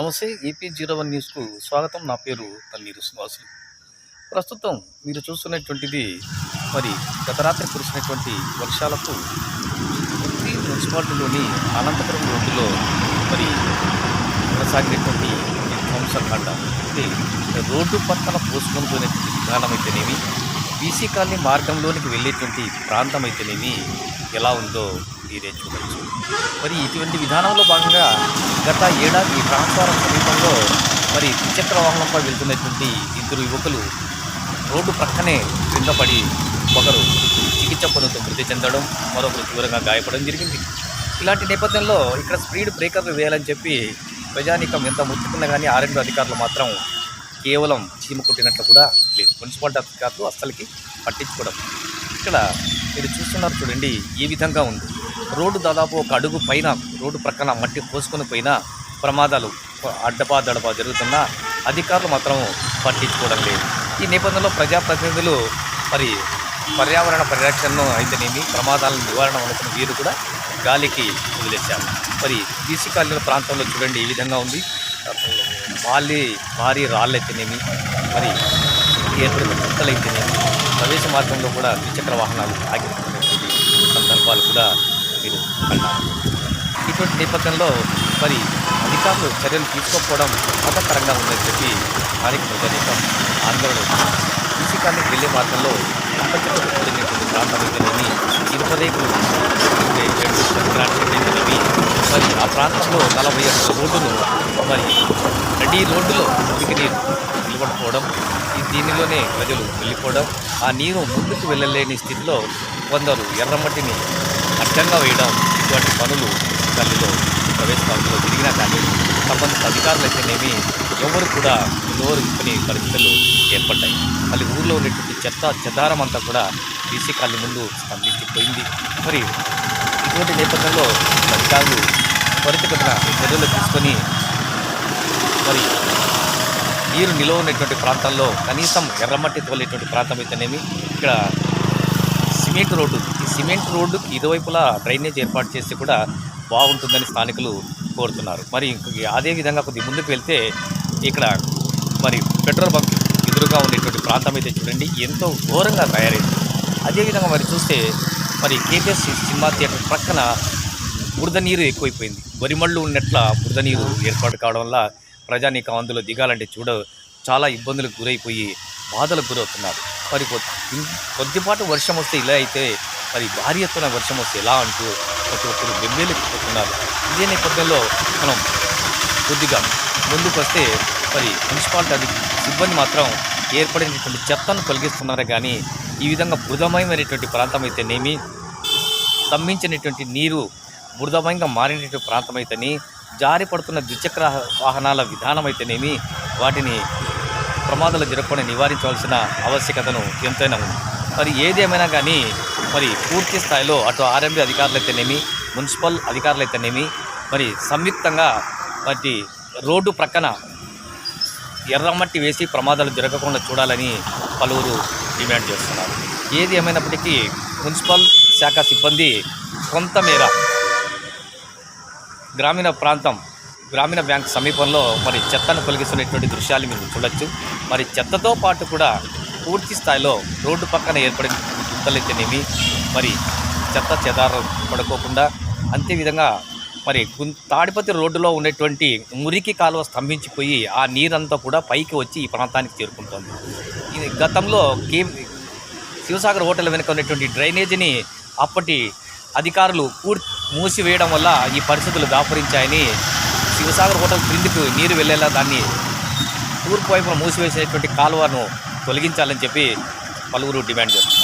నమస్తే AP zero one న్యూస్కు స్వాగతం. నా పేరు తన్నీరు శ్రీనివాసులు ప్రస్తుతం మీరు చూస్తున్నటువంటిది మరి గత రాత్రి కురిసినటువంటి వర్షాలకు ఉత్తి మున్సిపాలిటీలోని అనంతపురం రోడ్డులో మరి కొనసాగినటువంటి ధ్వంసకాండ. అంటే రోడ్డు పక్కన పోసుకొని విధానం అయితేనేమి బీసీ కాలనీ మార్గంలోనికి వెళ్ళేటువంటి ప్రాంతం అయితేనేమి ఎలా ఉందో మీరే మరి ఇటువంటి విధానంలో భాగంగా గత ఏడాది ట్రాన్స్ఫారం సమీపంలో మరి ద్విచక్ర వాహనంపై వెళ్తున్నటువంటి ఇద్దరు యువకులు రోడ్డు ప్రక్కనే క్రింద పడి ఒకరు చికిత్స పొందుతూ మృతి చెందడం మరొకరు తీవ్రంగా గాయపడడం జరిగింది. ఇలాంటి నేపథ్యంలో ఇక్కడ స్పీడ్ బ్రేకర్లు వేయాలని చెప్పి ప్రజానీకం ఎంత ముట్టుకున్నా కానీ ఆర్ఎండ్ అధికారులు మాత్రం కేవలం చీమ కొట్టినట్లు కూడా లేదు. మున్సిపాలిటీ అధికారులు అస్సలకి పట్టించుకోవడం. ఇక్కడ మీరు చూస్తున్నారు చూడండి ఈ విధంగా ఉంది. రోడ్డు దాదాపు ఒక అడుగు పైన రోడ్డు ప్రక్కన మట్టి పోసుకొని పోయినా ప్రమాదాలు అడ్డపా దడపా జరుగుతున్నా అధికారులు మాత్రం పట్టించుకోవడం లేదు. ఈ నేపథ్యంలో ప్రజాప్రతినిధులు మరి పర్యావరణ పరిరక్షణను అయితేనేమి ప్రమాదాల నివారణ అనుకున్న వీరు కూడా గాలికి వదిలేశారు. మరి బీసీ ప్రాంతంలో చూడండి ఈ విధంగా ఉంది. భారీ భారీ రాళ్ళైతేనేమి మరి ఏర్పడిన కుక్కలైతేనేమి ప్రవేశ మార్గంలో కూడా ద్విచక్ర వాహనాలు ఆగిపోతున్నటువంటి సందర్భాలు కూడా మీరు అన్నారు. ఇటువంటి నేపథ్యంలో మరి అధికారులు చర్యలు తీసుకోకపోవడం మతపరంగా ఉందని చెప్పి స్థానిక ప్రజానీకం ఆందోళన బీసీ వెళ్ళే మార్గంలో కంపల్సరీ కూడినటువంటి ప్రాంతం అయితేనేమి రేకులు సంక్రాంతి మరి ఆ ప్రాంతంలో నలభై ఒక్క రోడ్డును మరి రెడీ రోడ్డులో మురికి నీరు నిలబడిపోవడం ఈ దీనిలోనే ప్రజలు వెళ్ళిపోవడం ఆ నీరు ముందుకు వెళ్ళలేని స్థితిలో కొందరు ఎర్రమట్టిని అడ్డంగా వేయడం ఇటువంటి పనులు తల్లిలో ప్రవేశ మార్గంలో తిరిగినా కానీ సంబంధిత అధికారులు అయితేనేమి ఎవరు కూడా నోరు ఇప్పని పరిస్థితులు ఏర్పడ్డాయి. మళ్ళీ ఊళ్ళో ఉన్నటువంటి చెత్త చెదారం అంతా కూడా బీసీ కాళ్ళ ముందు స్పందించిపోయింది మరి ఇటువంటి నేపథ్యంలో అధికారులు త్వరితగతిన చర్యలు తీసుకొని మరి నీరు నిలువ ఉన్నటువంటి ప్రాంతాల్లో కనీసం ఎర్రమట్టి తోలేటువంటి ప్రాంతం అయితేనేమి ఇక్కడ సిమెంట్ రోడ్డు. ఈ సిమెంట్ రోడ్డుకి ఇరువైపులా డ్రైనేజ్ ఏర్పాటు చేస్తే కూడా బాగుంటుందని స్థానికులు కోరుతున్నారు. మరి అదేవిధంగా అదే విధంగా కొద్ది ముందుకు వెళ్తే ఇక్కడ మరి పెట్రోల్ బంక్ ఎదురుగా ఉండేటువంటి ప్రాంతం అయితే చూడండి ఎంతో ఘోరంగా తయారైంది. అదేవిధంగా మరి చూస్తే మరి కేపీఎస్ సినిమా థియేటర్ ప్రక్కన బురద నీరు ఎక్కువైపోయింది. బొరిమళ్ళు ఉన్నట్ల బురద నీరు ఏర్పాటు కావడం వల్ల ప్రజానీకం అందులో దిగాలంటే చూడ చాలా ఇబ్బందులకు గురైపోయి బాధలకు గురవుతున్నారు. మరి కొద్దిపాటు వర్షం వస్తే ఇలా అయితే మరి భారీ ఎత్తున వర్షం వస్తే ఎలా అంటూ ప్రతి ఒక్కరు బెంబేలెత్తిపోతున్నారు ఇదే నేపథ్యంలో మనం కొద్దిగా ముందుకు వస్తే మరి మున్సిపాలిటీ అది సిబ్బంది మాత్రం ఏర్పడినటువంటి చెత్తను తొలగిస్తున్నారు కానీ ఈ విధంగా బుధమయమైనటువంటి ప్రాంతం అయితేనేమి స్తంభించినటువంటి నీరు బురదమయంగా మారినటువంటి ప్రాంతం అయితేనే జారి పడుతున్న ద్విచక్ర వాహనాల విధానం అయితేనేమి వాటిని ప్రమాదాలు జరగకుండా నివారించవలసిన ఆవశ్యకతను ఎంతైనా ఉంది. మరి ఏదేమైనా కానీ మరి పూర్తి స్థాయిలో అటు ఆర్ఎంబీ అధికారులైతేనేమి మున్సిపల్ అధికారులైతేనేమి మరి సంయుక్తంగా వాటి రోడ్డు ప్రక్కన ఎర్రమట్టి వేసి ప్రమాదాలు జరగకుండా చూడాలని పలువురు డిమాండ్ చేస్తున్నారు. ఏది ఏమైనప్పటికీ మున్సిపల్ శాఖ సిబ్బంది కొంతమేర గ్రామీణ ప్రాంతం గ్రామీణ బ్యాంక్ సమీపంలో మరి చెత్తను తొలగిస్తున్నటువంటి దృశ్యాలు మీరు చూడొచ్చు. మరి చెత్తతో పాటు కూడా పూర్తి స్థాయిలో రోడ్డు పక్కన ఏర్పడిన గుంతలైతేనేమి మరి చెత్త చెదారం పడుకోకుండా అంతే విధంగా మరి గుం- తాడిపత్రి రోడ్డులో ఉన్నటువంటి మురికి కాలువ స్తంభించిపోయి ఆ నీరంతా కూడా పైకి వచ్చి ఈ ప్రాంతానికి చేరుకుంటుంది. ఇది గతంలో కే శివసాగర్ హోటల్ వెనుక ఉన్నటువంటి డ్రైనేజీని అప్పటి అధికారులు పూర్తి మూసివేయడం వల్ల ఈ పరిస్థితులు దాపురించాయని శివసాగర్ హోటల్ క్రిందికి నీరు వెళ్ళేలా దాన్ని తూర్పు వైపున మూసివేసేటువంటి కాలువను తొలగించాలని చెప్పి పలువురు డిమాండ్ చేస్తున్నారు.